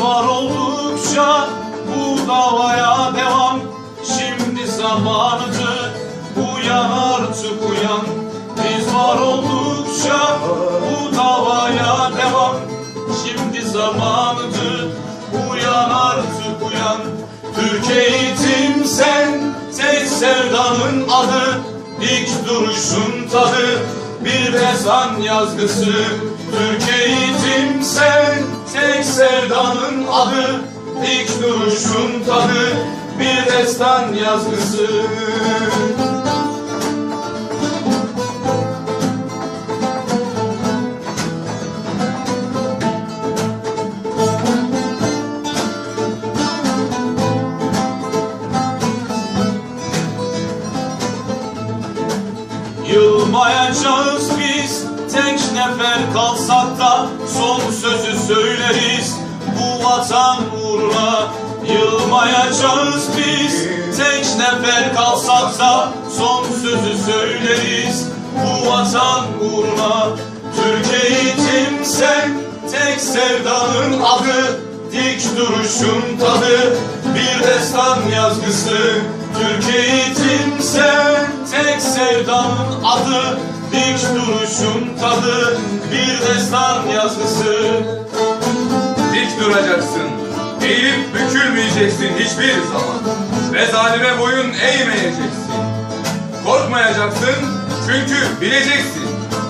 var oldukça bu davaya devam. Şimdi zamanıdır uyan artık uyan. Biz var oldukça bu davaya devam. Şimdi zamanıdır uyan artık uyan. Türk eğitim sen tek sevdanın adı. Dik duruşun tadı bir ezan yazgısı Türk eğitim sen tek sevdanın adı Dik duruşun tadı bir destan yazgısı. Nefer kalsak da son sözü söyleriz. Bu vatan uğruna Yılmayacağız biz. Tek nefer kalsak da son sözü söyleriz. Bu vatan uğruna Türk eğitim sen tek sevdanın adı Dik duruşun tadı. Bir destan yazgısı Türk eğitim sen tek sevdanın adı Dik duruşun tadı bir destan yazgısı Dik duracaksın, eğilip bükülmeyeceksin hiçbir zaman. Ve zalime boyun eğmeyeceksin. Korkmayacaksın çünkü bileceksin.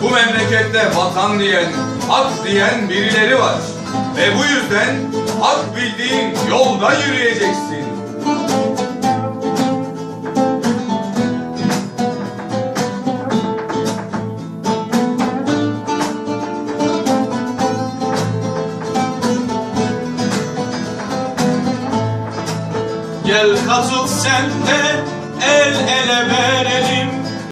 Bu memlekette vatan diyen, hak diyen birileri var. Ve bu yüzden hak bildiğin yolda yürüyeceksin. Gel katıl sen de el ele verelim